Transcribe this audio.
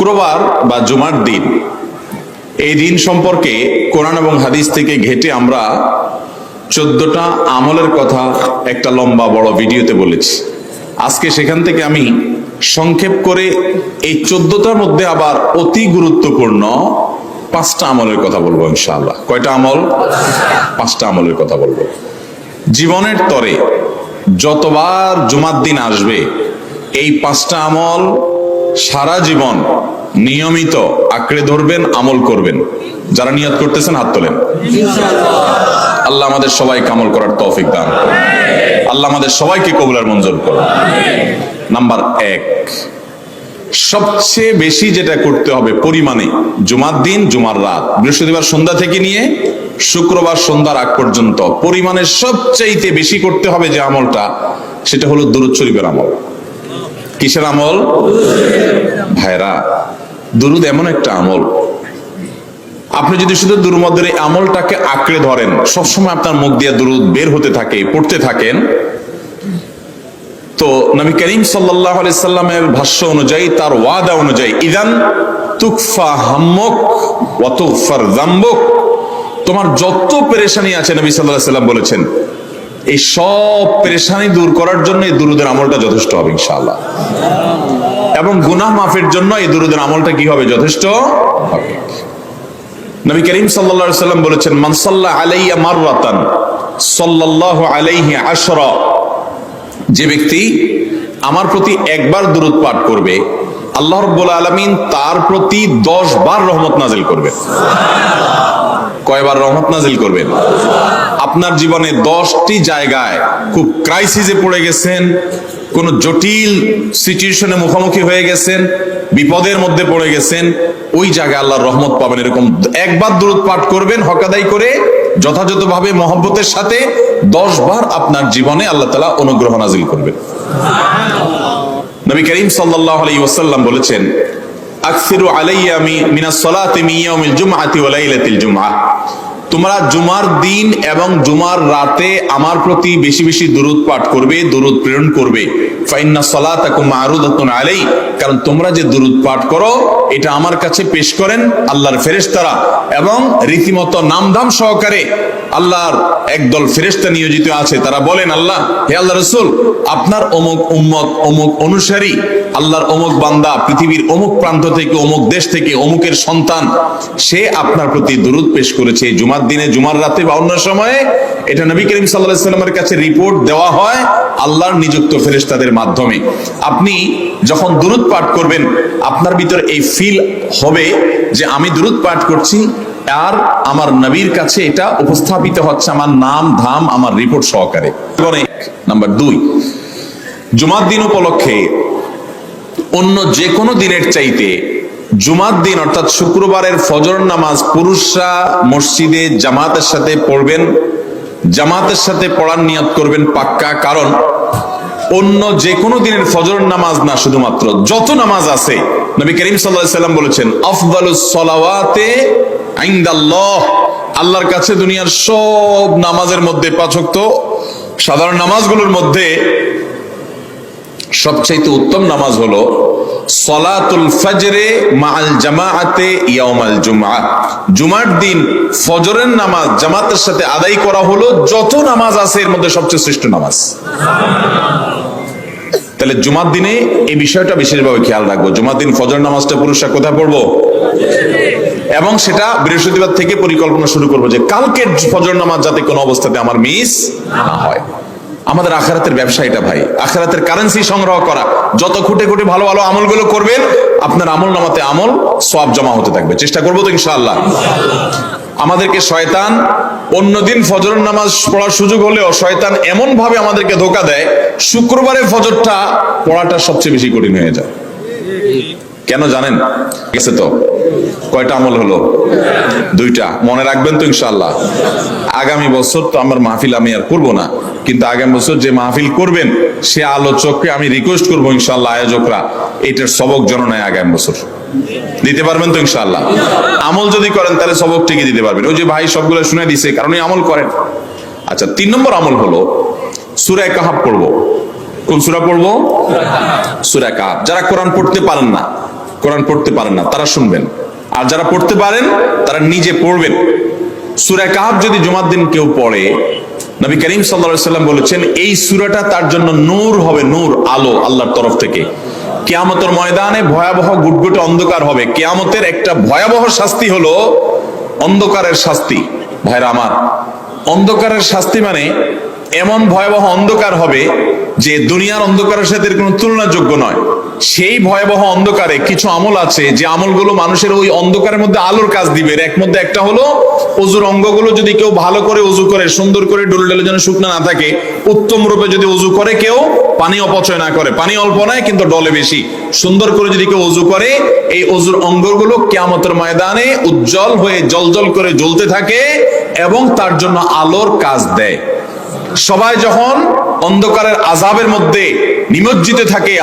শুক্রবার বা জুমার দিন। এই দিন সম্পর্কে কোরআন এবং হাদিস থেকে ঘেটে আমরা চোদ্দটা আমলের কথা একটা লম্বা বড় ভিডিওতে বলেছি। আজকে সেখান থেকে আমি সংক্ষেপ করে এই চোদ্দটার মধ্যে আবার অতি গুরুত্বপূর্ণ পাঁচটা আমলের কথা বলব ইনশাআল্লাহ। কয়টা আমল? পাঁচটা আমলের কথা বলব। জীবনের তরে যতবার জুমার দিন আসবে, এই পাঁচটা আমল সারা জীবন নিয়মিত আঁকড়ে ধরবেন আমল করবেন। যারা নিয়ত করতেছেন হাত তোলেন। আল্লাহ আমাদের সবাই কামল করার তৌফিক দান করুন। আল্লাহ আমাদের সবাইকে কবুলার মঞ্জুর করুন। নাম্বার এক সবচেয়ে বেশি যেটা করতে হবে পরিমাণে জুমার দিন জুমার রাত। বৃহস্পতিবার সন্ধ্যা থেকে নিয়ে শুক্রবার সন্ধ্যার আগ পর্যন্ত পরিমাণে সবচাইতে বেশি করতে হবে যে আমলটা সেটা হলো দুরুদ শরীফের আমল। কিসের আমল? ভাইরা, দুরুদ এমন একটা আমল। আপনি যদি শুধু দুর্মদের এই আমলটাকে আঁকড়ে ধরেন, সবসময় আপনার মুখ দিয়ে দুরুদ বের হতে থাকে, পড়তে থাকেন। তো নবী করিম সাল্লামের ভাষ্য অনুযায়ী, তার ওয়াদা অনুযায়ী, ইদান তুকফা হাম্মক ওয়াতুকফার জাম্বক তোমার যত পেরেশানি আছে, নবী সাল্লাহ সাল্লাম বলেছেন এই সব পেরেশানি দূর করার জন্য এই দুরুদের আমলটা যথেষ্ট হবে, ইনশাআল্লাহ। এবং গুনাহ মাফের জন্য এই দুরুদের আমলটা কি হবে? যথেষ্ট হবে। নবী করিম আলাইহি সাল্লাম বলেছেন, মান সাল্লা আলাইয়া মাররাতান, সাল্লাল্লাহু আলাইহি আশরা। যে ব্যক্তি আমার প্রতি একবার দুরুদ পাঠ করবে, আল্লাহ রাব্বুল আলামিন তার প্রতি 10 বার রহমত নাজিল করবে কয়বার রহমত নাজিল করবেন? আপনার জীবনে দশটি জায়গায় খুব ক্রাইসিসে পড়ে গেছেন, কোন জটিল সিচুয়েশনে মুখোমুখি হয়ে গেছেন, বিপদের মধ্যে পড়ে গেছেন, ওই জায়গায় আল্লাহর রহমত পাবেন এরকম একবার দূরত পাঠ করবেন, হকাদাই করে যথাযথভাবে মহব্বতের সাথে দশ বার আপনার জীবনে আল্লাহ তালা অনুগ্রহ নাজিল করবেন। নবী করিম সাল্লাল্লাহু আলাইহি ওয়াসাল্লাম বলেছেন, আকসিরু আলাইয়া মিনাস সালাতি ইয়াউমিল জুমআতি ওয়া লাইলাতিল জুমআহ তোমরা জুমার দিন এবং জুমার রাতে আমার প্রতি বেশি বেশি দূরত পাঠ করবে দূরত প্রেরণ করবে। ফাইন্না তাকে মারুদাতুন আলাই কারণ তোমরা যে দুরুদ পাঠ করো, এটা আমার কাছে পেশ করেন আল্লাহর ফেরেশতারা এবং রীতিমতো নামধাম সহকারে আল্লাহর একদল ফেরেশতা নিয়োজিত আছে। তারা বলেন, আল্লাহ, হে আল্লাহ রসুল, আপনার অমুক উম্মত, অমুক অনুসারী, আল্লাহর অমুক বান্দা, পৃথিবীর অমুক প্রান্ত থেকে, অমুক দেশ থেকে, অমুকের সন্তান, সে আপনার প্রতি দুরুদ পেশ করেছে। জুমার দিনে, জুমার রাতে বা অন্য সময়ে এটা নবী করিম সাল্লাহ সাল্লামের কাছে রিপোর্ট দেওয়া হয় আল্লাহর নিযুক্ত ফেরেস্তাদের মাধ্যমে। আপনি যখন দুরুদ পাঠ করবেন, আপনার ভিতর এই ফিল হবে যে আমি দুরুদ পাঠ করছি আর আমার নবীর কাছে এটা উপস্থাপিত হচ্ছে, আমার নাম ধাম আমার রিপোর্ট সহকারে। নাম্বার দুই, জুমার দিন উপলক্ষে অন্য যে কোনো দিনের চাইতে জুমার দিন, অর্থাৎ শুক্রবারের ফজর নামাজ পুরুষরা মসজিদে জামাতের সাথে পড়বেন, জামাতের সাথে পড়ার নিয়ত করবেন পাক্কা, কারণ অন্য যে কোনো দিনের ফজর নামাজ না শুধুমাত্র, যত নামাজ আছে, নবী করিম সাল্লাম বলেছেন, আফদালুস সলাওয়াতে আল্লাহর কাছে দুনিয়ার সব নামাজের মধ্যে পাঁচক্ত সাধারণ নামাজগুলোর মধ্যে সবচাইতে উত্তম নামাজ হলো সলাতুল ফজরে মাল জামাআতে ইয়াউমাল জুমআ জুমার দিন ফজরের নামাজ জামাতের সাথে আদায় করা হলো, যত নামাজ আছে এর মধ্যে সবচেয়ে শ্রেষ্ঠ নামাজ। তাহলে জুমার দিনে এই বিষয়টা বিশেষভাবে খেয়াল রাখব। জুমার দিন ফজর নামাজটা পুরুষরা কোথায় পড়ব? এবং সেটা বৃহস্পতিবার থেকে পরিকল্পনা শুরু করব যে কালকের ফজর নামাজ যাতে কোনো অবস্থাতে আমার মিস না হয়। আমাদের আখারাতের ব্যবসা এটা ভাই। আখারাতের কারেন্সি সংগ্রহ করা। যত খুঁটে খুঁটে ভালো ভালো আমলগুলো করবেন, আপনার আমল নামাতে আমল সব জমা হতে থাকবে। চেষ্টা করব তো ইনশাআল্লাহ। আমাদেরকে শয়তান অন্যদিন ফজর নামাজ পড়ার সুযোগ হলেও শয়তান এমন ভাবে আমাদেরকে ধোকা দেয় শুক্রবারে ফজরটা পড়াটা সবচেয়ে বেশি কঠিন হয়ে যায়। কেন জানেন? গেছে তো। কয়টা আমল হলো? দুইটা। মনে রাখবেন তো ইনশাল্লাহ আগামী বছর তো আমার মাহফিল আমি আর করব না। কিন্তু আগামী বছর যে মাহফিল করবেন, সে আলোচককে আমি রিকোয়েস্ট করব ইনশাল্লাহ আয়োজকরা। এটার সবক জননায় আগামী বছর। দিতে পারবেন তো ইনশাল্লাহ আমল যদি করেন, তাহলে সবক ঠিকই দিতে পারবেন। ওই যে ভাই সবগুলো শুনে দিছে, কারণ আমল করেন। আচ্ছা তিন নম্বর আমল হলো সুরায় কাহাব পড়ব। কোন সুরা পড়ব? সুরা কাহাব। যারা কোরআন পড়তে পারেন না, কোরআন পড়তে পারেন না, তারা শুনবেন। আর যারা পড়তে পারেন, তারা নিজে পড়বেন। সুরায় কাহাব যদি জুমার দিন কেউ পড়ে, নবী করিম সাল্লা সাল্লাম বলেছেন, এই সুরাটা তার জন্য নূর হবে, নূর আলো আল্লাহর তরফ থেকে। কেয়ামতের ময়দানে ভয়াবহ গুটগুটে অন্ধকার হবে। কেয়ামতের একটা ভয়াবহ শাস্তি হলো অন্ধকারের শাস্তি। ভাইরা আমার, অন্ধকারের শাস্তি মানে এমন ভয়াবহ অন্ধকার হবে যে দুনিয়ার অন্ধকারের সাথে কোনো তুলনাযোগ্য নয়। সেই ভয়াবহ অন্ধকারে কিছু আমল আছে যে আমলগুলো মানুষের ওই অন্ধকারের মধ্যে আলোর কাজ দিবে। এর মধ্যে একটা হলো অজুর অঙ্গগুলো যদি কেউ ভালো করে অজু করে, সুন্দর করে ডলে ডলে যেন শুকনা না থাকে, উত্তম রূপে যদি অজু করে, কেউ পানি অপচয় না করে। পানি অল্প নয়, কিন্তু ডলে বেশি। সুন্দর করে যদি কেউ অজু করে, এই অজুর অঙ্গগুলো কেয়ামতের ময়দানে উজ্জ্বল হয়ে জলজল করে জ্বলতে থাকে এবং তার জন্য আলোর কাজ দেয়। সবাই যখন অন্ধকারের আজাবের মধ্যে নিমজ্জিত থাকে